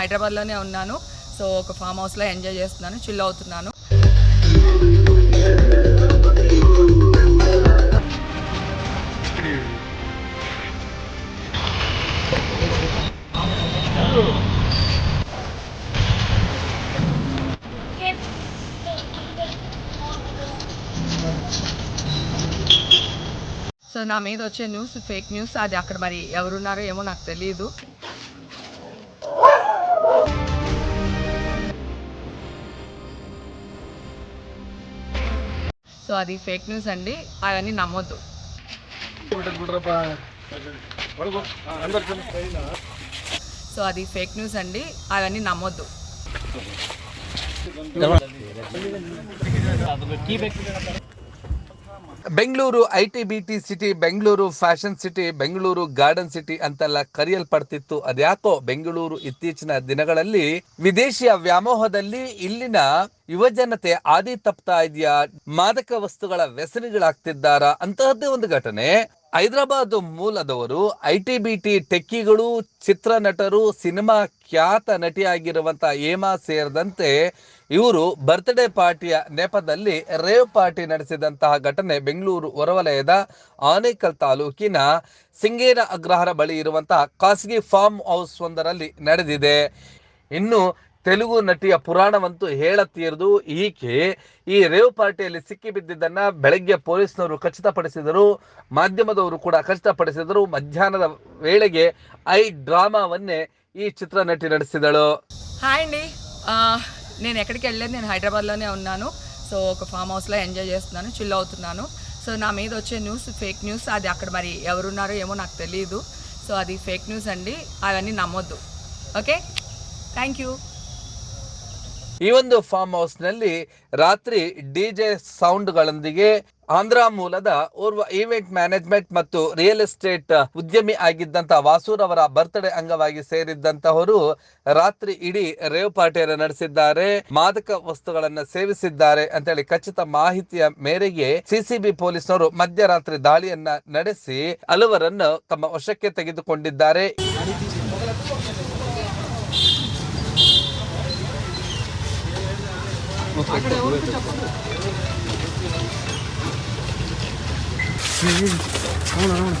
హైదరాబాద్లోనే ఉన్నాను. సో ఒక ఫామ్ హౌస్లో ఎంజాయ్ చేస్తున్నాను చిల్ అవుతున్నాను. సో నా మీద వచ్చే న్యూస్ ఫేక్ న్యూస్ అది అక్కడ మరి ఎవరున్నారో ఏమో నాకు తెలియదు సో అది ఫేక్ న్యూస్ అండి. అవన్నీ నమ్మొద్దు. సో అది ఫేక్ న్యూస్ అండి. అవన్నీ నమ్మొద్దు. Bengaluru I T B T city, Bengaluru fashion city, Bengaluru garden city ಅಂತೆಲ್ಲ ಕರೆಯಲ್ಪಡ್ತಿತ್ತು. ಅದ್ಯಾಕೋ ಬೆಂಗಳೂರು ಇತ್ತೀಚಿನ ದಿನಗಳಲ್ಲಿ ವಿದೇಶಿಯ ವ್ಯಾಮೋಹದಲ್ಲಿ ಇಲ್ಲಿನ ಯುವಜನತೆ ಆದಿ ತಪ್ತಾ ಇದೆಯಾ, ಮಾದಕ ವಸ್ತುಗಳ ವ್ಯಸನಿಗಳಾಗ್ತಿದ್ದಾರಾ ಅಂತಹದ್ದೇ ಒಂದು ಘಟನೆ. ಹೈದರಾಬಾದ್ ಮೂಲದವರು ಐ ಟಿ ಬಿ ಟಿ ಟೆಕ್ಕಿಗಳು, ಚಿತ್ರನಟರು, ಸಿನಿಮಾ ಖ್ಯಾತ ನಟಿಯಾಗಿರುವಂತಹ ಹೇಮಾ ಸೇರಿದಂತೆ ಇವರು ಬರ್ತ್ಡೇ ಪಾರ್ಟಿಯ ನೆಪದಲ್ಲಿ ರೇವ್ ಪಾರ್ಟಿ ನಡೆಸಿದಂತಹ ಘಟನೆ ಬೆಂಗಳೂರು ಹೊರವಲಯದ ಆನೇಕಲ್ ತಾಲೂಕಿನ ಸಿಂಗೇರ ಅಗ್ರಹಾರ ಬಳಿ ಇರುವಂತಹ ಖಾಸಗಿ ಫಾರ್ಮ್ ಹೌಸ್ ಒಂದರಲ್ಲಿ ನಡೆದಿದೆ ಇನ್ನು ತೆಲುಗು ನಟಿಯ ಪುರಾಣವಂತೂ ಹೇಳತೀರದು ಈಕೆ ಈ ರೇವ್ ಪಾರ್ಟಿಯಲ್ಲಿ ಸಿಕ್ಕಿ ಬಿದ್ದಿದ್ದನ್ನ ಬೆಳಗ್ಗೆ ಪೊಲೀಸ್ನವರು ಖಚಿತಪಡಿಸಿದರು ಮಾಧ್ಯಮದವರು ಕೂಡ ಖಚಿತಪಡಿಸಿದರು ಮಧ್ಯಾಹ್ನದ ವೇಳೆಗೆ ಐ ಡ್ರಾಮಾವನ್ನೇ ಈ ಚಿತ್ರನಟಿ ನಡೆಸಿದಳು హాయ్ అండి ఆ, నేను ఎక్కడికి వెళ్ళలేదు నేను హైదరాబాద్లోనే ఉన్నాను సో ఒక ఫామ్ హౌస్లో ఎంజాయ్ చేస్తున్నాను చిల్ అవుతున్నాను సో నా మీద వచ్చే న్యూస్ ఫేక్ న్యూస్ అది అక్కడ మరి ఎవరున్నారో ఏమో నాకు తెలియదు సో అది ఫేక్ న్యూస్ అండి అవన్నీ నమ్మొద్దు ఓకే థ్యాంక్ యూ ಈ ಒಂದು ಫಾರ್ಮ್ ಹೌಸ್ ನಲ್ಲಿ ರಾತ್ರಿ ಡಿಜೆ ಸೌಂಡ್ಗಳೊಂದಿಗೆ ಆಂಧ್ರ ಮೂಲದ ಓರ್ವ ಈವೆಂಟ್ ಮ್ಯಾನೇಜ್ಮೆಂಟ್ ಮತ್ತು ರಿಯಲ್ ಎಸ್ಟೇಟ್ ಉದ್ಯಮಿ ಆಗಿದ್ದಂತ ವಾಸೂರ್ ಅವರ ಬರ್ತ್ಡೇ ಅಂಗವಾಗಿ ಸೇರಿದ್ದಂತಹವರು ರಾತ್ರಿ ಇಡೀ ರೇವ್ ಪಾರ್ಟಿಯನ್ನು ನಡೆಸಿದ್ದಾರೆ, ಮಾದಕ ವಸ್ತುಗಳನ್ನ ಸೇವಿಸಿದ್ದಾರೆ ಅಂತೇಳಿ ಖಚಿತ ಮಾಹಿತಿಯ ಮೇರೆಗೆ ಸಿಸಿಬಿ ಪೊಲೀಸರು ಮಧ್ಯರಾತ್ರಿ ದಾಳಿಯನ್ನ ನಡೆಸಿ ಹಲವರನ್ನು ತಮ್ಮ ವಶಕ್ಕೆ ತೆಗೆದುಕೊಂಡಿದ್ದಾರೆ. vámonos, vámonos.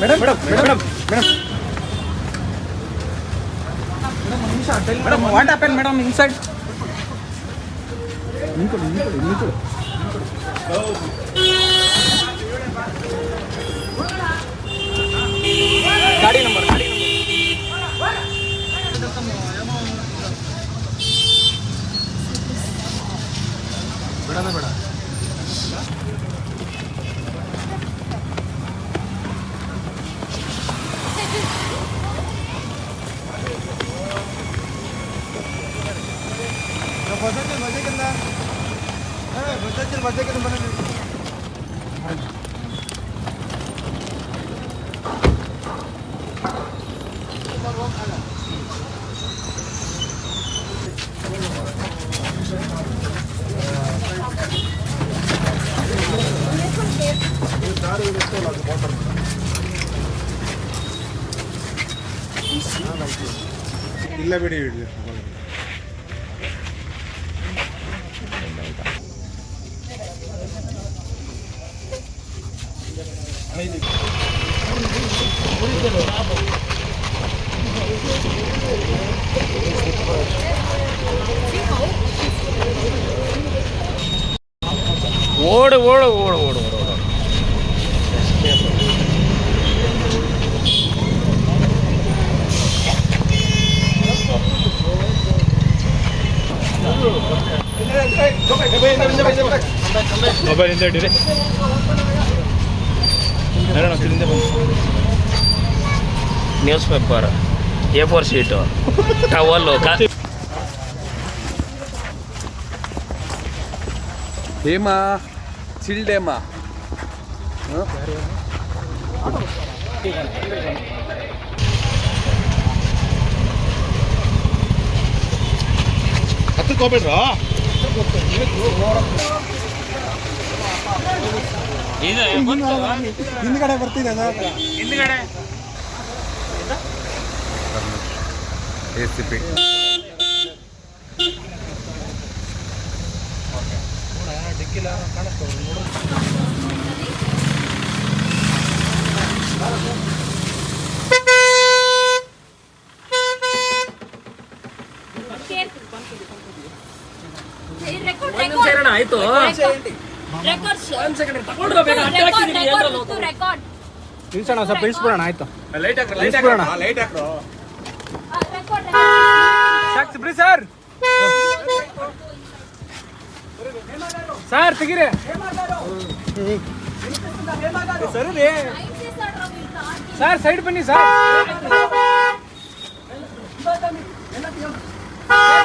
Madam madam madam madam. Madam what happen madam inside வெடி வெடி ஓடு ஓடு ஓடு ஓடு ஓடு ಮೊಬೈಲ್ ಹಿಂದೆ ಇಟ್ಟಿರಿ newspaper A four sheet towel Hema ಚಿಲ್ಡೇಮಾ ಹತ್ತಕ್ಕೆ ಹೋಗ್ಬೇಡ್ರ ಹಿಂದ್ಗಡೆ ಬರ್ತಿದೆ ಹಿಂದ್ಗಡೆ. A C P. ರೆಕಾರ್ಡ್ ಆಯ್ತು. ರೆಕಾರ್ಡ್ ನಿಲ್ಸೋಣ ಸ್ವಲ್ಪ ಇಳಿಸ್ಬಿಡೋಣ ಆಯ್ತು. ಲೈಟ್ ಹಾಕ್ರ ಇಳಿಸ್ಬಿಡೋಣ ಲೈಟ್ ಹಾಕ್ರ. ರೆಕಾರ್ಡ್ ಸಾಕು ಸುಬ್ರಿ ಸರ್. ಸರ್ ತೆಗೀರಿ. ಸರಿ ರೀ ಸರ್. ಸೈಡ್ ಬನ್ನಿ. ಸರ್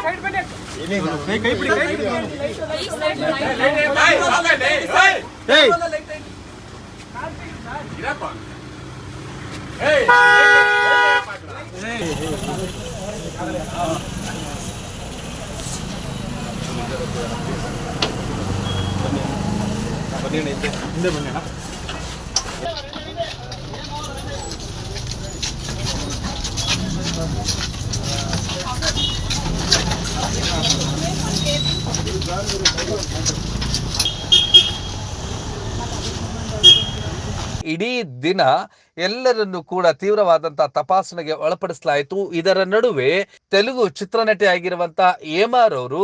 ಸೈಡ್ ಬನ್ನಿ. ಕೈ ಕೈ ಬಿಡಿ ಕೈ ಬಿಡಿ ಏಯ್ ಹಿಂದೆ ಬನ್ನಿ ಅಣ್ಣ ಇಡೀ ದಿನ ಎಲ್ಲರನ್ನು ಕೂಡ ತೀವ್ರವಾದಂತಹ ತಪಾಸಣೆಗೆ ಒಳಪಡಿಸಲಾಯಿತು. ಇದರ ನಡುವೆ ತೆಲುಗು ಚಿತ್ರನಟಿ ಆಗಿರುವಂತಹ ಏಮಾರ್ ಅವರು,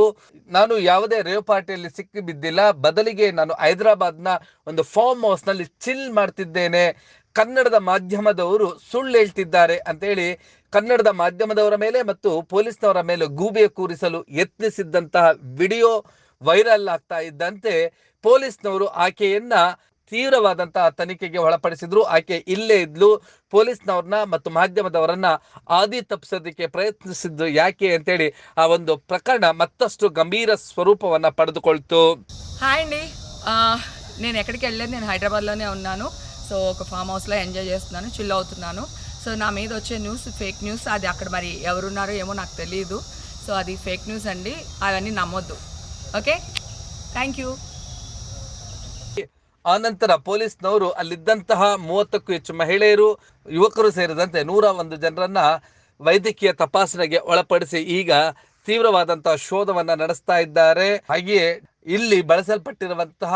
ನಾನು ಯಾವುದೇ ರೇವ್ ಪಾರ್ಟಿಯಲ್ಲಿ ಸಿಕ್ಕಿ ಬಿದ್ದಿಲ್ಲ, ಬದಲಿಗೆ ನಾನು ಹೈದರಾಬಾದ್ನ ಒಂದು ಫಾರ್ಮ್ ಹೌಸ್ನಲ್ಲಿ ಚಿಲ್ ಮಾಡ್ತಿದ್ದೇನೆ. ಕನ್ನಡದ ಮಾಧ್ಯಮದವರು ಸುಳ್ಳು ಹೇಳ್ತಿದ್ದಾರೆ ಅಂತೇಳಿ ಕನ್ನಡದ ಮಾಧ್ಯಮದವರ ಮೇಲೆ ಮತ್ತು ಪೊಲೀಸ್ನವರ ಮೇಲೆ ಗೂಬೆ ಕೂರಿಸಲು ಯತ್ನಿಸಿದ್ದಂತಹ ವಿಡಿಯೋ ವೈರಲ್ ಆಗ್ತಾ ಇದ್ದಂತೆ ಪೊಲೀಸ್ನವರು ಆಕೆಯನ್ನ ತೀವ್ರವಾದಂತಹ ತನಿಖೆಗೆ ಒಳಪಡಿಸಿದ್ರು. ಆಕೆ ಇಲ್ಲೇ ಇದ್ಲು. ಪೊಲೀಸ್ನವ್ರನ್ನ ಮತ್ತು ಮಾಧ್ಯಮದವರನ್ನ ಆದಿ ತಪ್ಪಿಸೋದಕ್ಕೆ ಪ್ರಯತ್ನಿಸಿದ್ದು ಯಾಕೆ ಅಂತೇಳಿ ಆ ಒಂದು ಪ್ರಕರಣ ಮತ್ತಷ್ಟು ಗಂಭೀರ ಸ್ವರೂಪವನ್ನ ಪಡೆದುಕೊಳ್ತು. ಹಾಯ್ అండి ఆ, నేను ఎక్కడికి వెళ్ళలేదు నేను ಸೋ ಒಂದು ಫಾರ್ಮ್ ఒక ఫామ్ ಎಂಜಾಯ್ ಚೇಸ್ತಾನು ಚಿಲ್ చిల్ ನಾನು సో నా మీద వచ్చే న్యూస్ ఫేక్ న్యూస్ అది అక్కడ మరి ఎవరున్నారో ఏమో నాకు తెలియదు సో అది ఫేక్ న్యూస్ అండి అవన్నీ నమ్మొద్దు ఓకే థ్యాంక్ యూ ಆನಂತರ ಪೊಲೀಸ್ನವರು ಅಲ್ಲಿದ್ದಂತಹ ಮೂವತ್ತಕ್ಕೂ ಹೆಚ್ಚು ಮಹಿಳೆಯರು ಯುವಕರು ಸೇರಿದಂತೆ ನೂರ ಒಂದು ಜನರನ್ನ ವೈದ್ಯಕೀಯ ತಪಾಸಣೆಗೆ ಒಳಪಡಿಸಿ ಈಗ ತೀವ್ರವಾದಂತಹ ಶೋಧವನ್ನ ನಡೆಸ್ತಾ ಇದ್ದಾರೆ ಹಾಗೆಯೇ ಇಲ್ಲಿ ಬಳಸಲ್ಪಟ್ಟಿರುವಂತಹ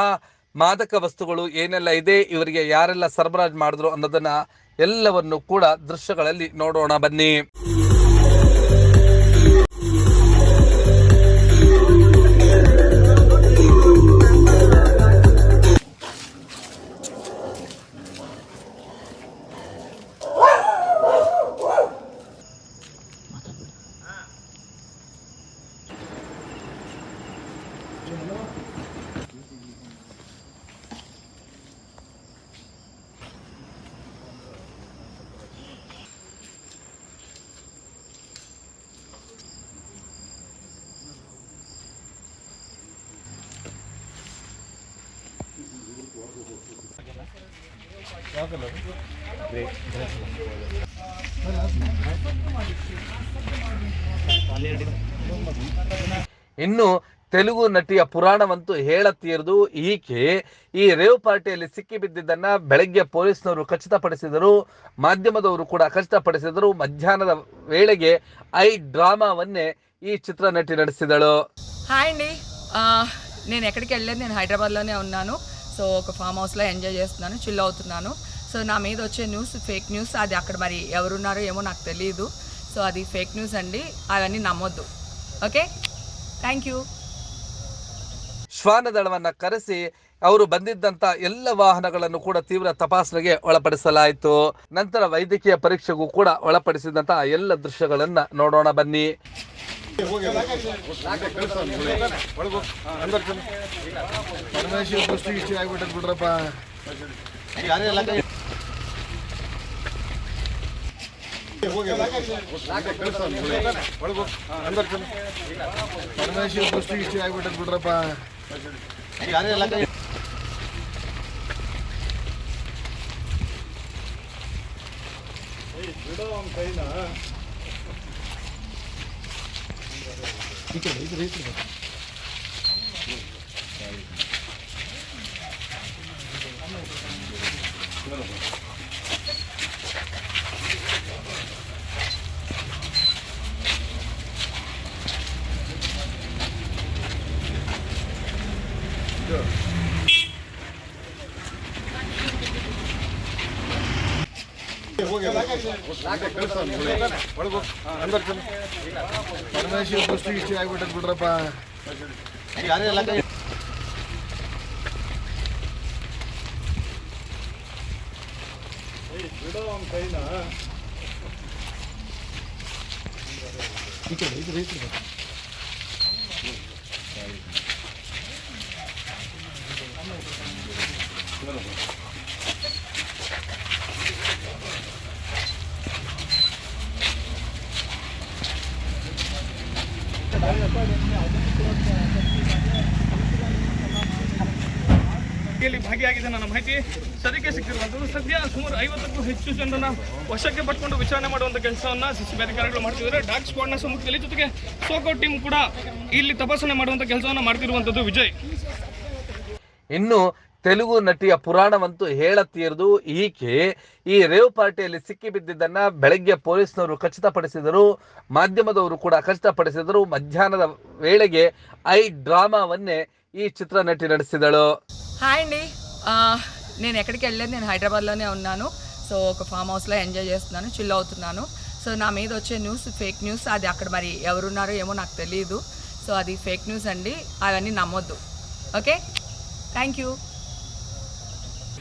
ಮಾದಕ ವಸ್ತುಗಳು ಏನೆಲ್ಲ ಇದೆ ಇವರಿಗೆ ಯಾರೆಲ್ಲ ಸರಬರಾಜು ಮಾಡಿದ್ರು ಅನ್ನೋದನ್ನ ಎಲ್ಲವನ್ನು ಕೂಡ ದೃಶ್ಯಗಳಲ್ಲಿ ನೋಡೋಣ ಬನ್ನಿ. ಇನ್ನು ತೆಲುಗು ನಟಿಯ ಪುರಾಣವಂತೂ ಹೇಳತ್ತೀರದು ಈಕೆ. ಈ ರೇವ್ ಪಾರ್ಟಿಯಲ್ಲಿ ಸಿಕ್ಕಿ ಬಿದ್ದಿದ್ದನ್ನ ಬೆಳಗ್ಗೆ ಪೊಲೀಸ್ನವರು ಖಚಿತಪಡಿಸಿದರು. ಮಾಧ್ಯಮದವರು ಕೂಡ ಖಚಿತಪಡಿಸಿದರು. ಮಧ್ಯಾಹ್ನದ ವೇಳೆಗೆ ಐ ಡ್ರಾಮಾವನ್ನೇ ಈ ಚಿತ್ರ ನಟಿ ನಡೆಸಿದಳು. ಹಾಯ್ ಅಂಡಿ నేను ఎక్కడికి వెళ్ళలేదు నేను ಹೈದರಾಬಾದ್ಲೋನೇ ಉನ್ನಾನು సో ఒక ఫామ్ హౌస్లో ఎంజాయ్ ಚಿಲ್ చిల్ సో నా మీద వచ్చే న్యూస్ ఫేక్ న్యూస్ అది అక్కడ మరి ఎవరున్నారో ఏమో నాకు తెలియదు సో అది ఫేక్ న్యూస్ అండి అవన్నీ నమ్మొద్దు ఓకే థ్యాంక్ యూ ಶ್ವಾನದಳವನ್ನ ಕರೆಸಿ ಅವರು ಬಂದಿದ್ದಂತ ಎಲ್ಲ ವಾಹನಗಳನ್ನು ಕೂಡ ತೀವ್ರ ತಪಾಸಣೆಗೆ ಒಳಪಡಿಸಲಾಯಿತು ನಂತರ ವೈದ್ಯಕೀಯ ಪರೀಕ್ಷೆಗೂ ಕೂಡ ಒಳಪಡಿಸಿದಂತಹ ಎಲ್ಲ ದೃಶ್ಯಗಳನ್ನ ನೋಡೋಣ ಬನ್ನಿ ಪರಮೇಶ್ವರ್ ದೃಷ್ಟಿ ಇಷ್ಟ ಆಗ್ಬಿಟ್ಟದ್ ಬಿಡ್ರಪ್ಪ ಪರಮೇಶ್ವರ್ ದೃಷ್ಟಿ ಇಷ್ಟ ಆಗ್ಬಿಟ್ಟದ್ ಬಿಡ್ರಪ್ಪ ಪರಮೇಶ್ವರ್ ದೃಷ್ಟಿ ಇಷ್ಟ ಆಗ್ಬಿಟ್ಟದ್ ಬಿಡ್ರಪ್ಪ ಇಲ್ಲಿ ಭಾಗಿಯಾಗಿದೆ ನನ್ನ ಮಾಹಿತಿ. ಸದ್ಯಕ್ಕೆ ಸಿಕ್ಕಿರುವಂಥದ್ದು ಸದ್ಯ ಸುಮಾರು ಐವತ್ತಕ್ಕೂ ಹೆಚ್ಚು ಜನರನ್ನ ವಶಕ್ಕೆ ಪಟ್ಟುಕೊಂಡು ವಿಚಾರಣೆ ಮಾಡುವಂಥ ಕೆಲಸವನ್ನ ಸಿಸಿಬಿ ಅಧಿಕಾರಿಗಳು ಮಾಡ್ತಿದ್ದಾರೆ. ಡಾಗ್ ಸ್ಕ್ವಾಡ್ನ ಸಮ್ಮುಖದಲ್ಲಿ ಜೊತೆಗೆ ಸೋಕೋ ಟೀಮ್ ಕೂಡ ಇಲ್ಲಿ ತಪಾಸಣೆ ಮಾಡುವಂಥ ಕೆಲಸವನ್ನ ಮಾಡ್ತಿರುವಂಥದ್ದು ವಿಜಯ್. ಇನ್ನು ತೆಲುಗು ನಟಿಯ ಪುರಾಣವಂತೂ ಹೇಳತೀರದು ಈಕೆ. ಈ ರೇವ್ ಪಾರ್ಟಿಯಲ್ಲಿ ಸಿಕ್ಕಿ ಬೆಳಗ್ಗೆ ಪೊಲೀಸ್ನವರು ಖಚಿತಪಡಿಸಿದರು. ಮಾಧ್ಯಮದವರು ಕೂಡ ಖಚಿತಪಡಿಸಿದರು. ಮಧ್ಯಾಹ್ನದ ವೇಳೆಗೆ ಐ ಡ್ರಾಮಾವನ್ನೇ ಈ ಚಿತ್ರ ನಟಿ నడిచిదడు ಹಾಯ್ అండి నేను ఎక్కడికి వెళ్ళలేదు నేను హైదరాబాద్లోనే ఉన్నాను సో ఒక ఫామ్ హౌస్లో ఎంజాయ్ చేస్తున్నాను చిల్ అవుతున్నాను. సో నా మీద వచ్చే న్యూస్ ఫేక్ న్యూస్ అది అక్కడ మరి ఎవరున్నారో ఏమో నాకు తెలియదు సో అది ఫేక్ న్యూస్ అండి. అవన్నీ నమ్మొద్దు. ఓకే థ్యాంక్ యూ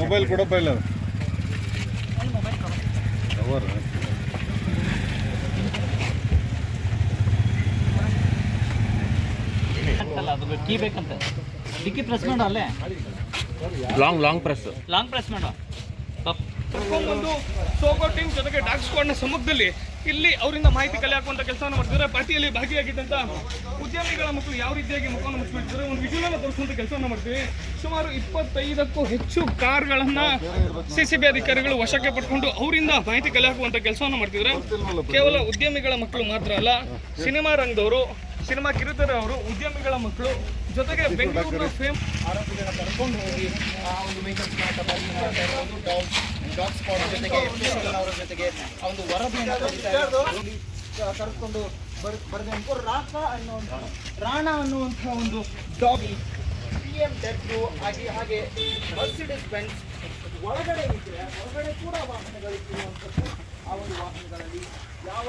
ಮೊಬೈಲ್ ಕೊಡಪ್ಪ ಇಲ್ಲ ಅಲ್ಲ ಅದು ಕೀ ಬೇಕಂತ. ಡಿಕ್ಕಿ ಪ್ರೆಸ್ ಮಾಡು ಅಲ್ಲೇ. Long long press long press ಮಾಡು. ಪಾಪ್. ಕರ್ಕೊಂಡ್ಬಂದು ಸೋಗೋ ಟೀಮ್ ಜೊತೆಗೆ ಡಾಗ್ ಸ್ಕ್ವಾಡ್ನ ಸಮ್ಮುಖದಲ್ಲಿ ಇಲ್ಲಿ ಅವರಿಂದ ಮಾಹಿತಿ ಕಲೆ ಹಾಕುವಂತ ಕೆಲಸವನ್ನು ಮಾಡ್ತಿದ್ದಾರೆ. ಪಾರ್ಟಿಯಲ್ಲಿ ಭಾಗಿಯಾಗಿದ್ದಂತ ಉದ್ಯಮಿಗಳ ಮಕ್ಕಳು ಯಾವ ರೀತಿಯಾಗಿ ಮುಖವನ್ನು ಮುಚ್ಚಿಬಿಡ್ತಾರೆ ಒಂದು ವಿಜುವಲ್ ತೋರಿಸುವಂತ ಕೆಲಸವನ್ನು ಮಾಡ್ತೀವಿ. ಸುಮಾರು ಇಪ್ಪತ್ತೈದಕ್ಕೂ ಹೆಚ್ಚು ಕಾರ್ಗಳನ್ನ ಸಿಸಿಬಿ ಅಧಿಕಾರಿಗಳು ವಶಕ್ಕೆ ಪಡ್ಕೊಂಡು ಅವರಿಂದ ಮಾಹಿತಿ ಕಲೆ ಹಾಕುವಂತ ಕೆಲಸವನ್ನು ಮಾಡ್ತಿದ್ದಾರೆ. ಕೇವಲ ಉದ್ಯಮಿಗಳ ಮಕ್ಕಳು ಮಾತ್ರ ಅಲ್ಲ, ಸಿನಿಮಾ ರಂಗದವರು, ಸಿನಿಮಾ ಕಿರುತೆರೆಯವರು ಉದ್ಯಮಿಗಳ ಮಕ್ಕಳು ಜೊತೆಗೆ ಬೆಂಗಳೂರಿನ ಫೇಮ್ ಆರೋಪಿಗಳನ್ನ ಕರ್ಕೊಂಡು ಹೋಗಿ ಆ ಒಂದು ಮಾಡ್ತಾ ಇರೋದು ಡಾಗ್ ಸ್ಪಾಟ್ ಜೊತೆಗೆ ಅವರ ಜೊತೆಗೆ ಆ ಒಂದು ವರದಿಯನ್ನು ಕರೆದುಕೊಂಡು ಬರ್ ಬರೆದಂತು ರಾಕ ಅನ್ನೋ ರಾಣ ಅನ್ನುವಂಥ ಒಂದು ಡಾಗ್ ಪಿ ಎಂ ಡಬ್ಲ್ಯೂ ಹಾಗೆ ಹಾಗೆ ಮರ್ಸಿಡಿಸ್ ಬೆಂಚ್ ಒಳಗಡೆ ಇದ್ರೆ ಒಳಗಡೆ ಕೂಡ ವಾಹನಗಳಿರುವಂಥದ್ದು ಆ ಒಂದು ವಾಹನಗಳಲ್ಲಿ ಯಾವ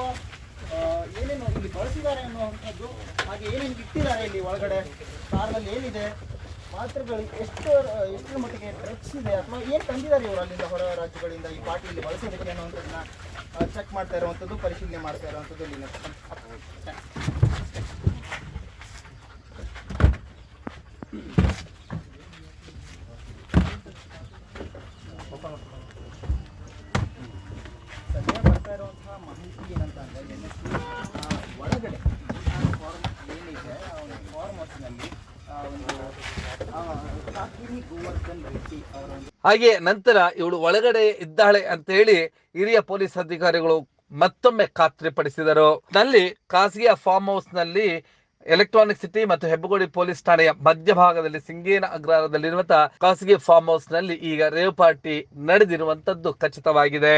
ಏನೇನು ಇಲ್ಲಿ ಬಳಸಿದ್ದಾರೆ ಅನ್ನುವಂಥದ್ದು ಹಾಗೆ ಏನೇನು ಇಟ್ಟಿದ್ದಾರೆ ಇಲ್ಲಿ ಒಳಗಡೆ ಕಾರ್ನಲ್ಲಿ ಏನಿದೆ ಪಾತ್ರಗಳು ಎಷ್ಟು ಎಷ್ಟರ ಮಟ್ಟಿಗೆ ಟ್ರೆಕ್ಸ್ ಇದೆ ಅಥವಾ ಏನು ತಂದಿದ್ದಾರೆ ಇವರು ಅಲ್ಲಿಂದ ಹೊರ ರಾಜ್ಯಗಳಿಂದ ಈ ಪಾರ್ಟಿಯಲ್ಲಿ ಬಳಸೋದಕ್ಕೆ ಅನ್ನೋದನ್ನ ಚೆಕ್ ಮಾಡ್ತಾ ಇರುವಂಥದ್ದು, ಪರಿಶೀಲನೆ ಮಾಡ್ತಾ ಇರುವಂಥದ್ದು ಇಲ್ಲಿನ Thank you. ಹಾಗೆ ನಂತರ ಇವಳು ಒಳಗಡೆ ಇದ್ದಾಳೆ ಅಂತ ಹೇಳಿ ಹಿರಿಯ ಪೊಲೀಸ್ ಅಧಿಕಾರಿಗಳು ಮತ್ತೊಮ್ಮೆ ಖಾತ್ರಿಪಡಿಸಿದರು. ನಲ್ಲಿ ಖಾಸಗಿಯ ಫಾರ್ಮ್ ಹೌಸ್ನಲ್ಲಿ ಎಲೆಕ್ಟ್ರಾನಿಕ್ ಸಿಟಿ ಮತ್ತು ಹೆಬ್ಬಗೋಡಿ ಪೊಲೀಸ್ ಠಾಣೆಯ ಮಧ್ಯಭಾಗದಲ್ಲಿ ಸಿಂಗೇನ ಅಗ್ರಹಾರದಲ್ಲಿರುವಂತಹ ಖಾಸಗಿ ಫಾರ್ಮ್ ಹೌಸ್ನಲ್ಲಿ ಈಗ ರೇವ್ ಪಾರ್ಟಿ ನಡೆದಿರುವಂತದ್ದು ಖಚಿತವಾಗಿದೆ.